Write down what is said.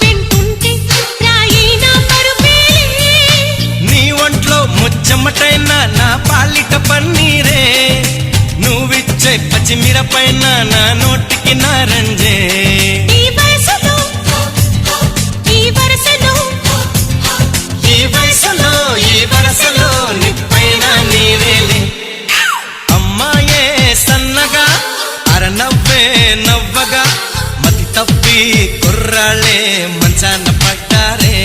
వెంటుంటే రాయినా పరుపేలే నీ ఒంట్లో ముచ్చమటైన నా పాలిట పన్నీరే. నువ్విచ్చే పచ్చిమిరపైన నా నోటికి నారంజే నవ్వే నవ్వగా మతి తప్పి కుర్రాళ్ళే మంచాన పట్టారే.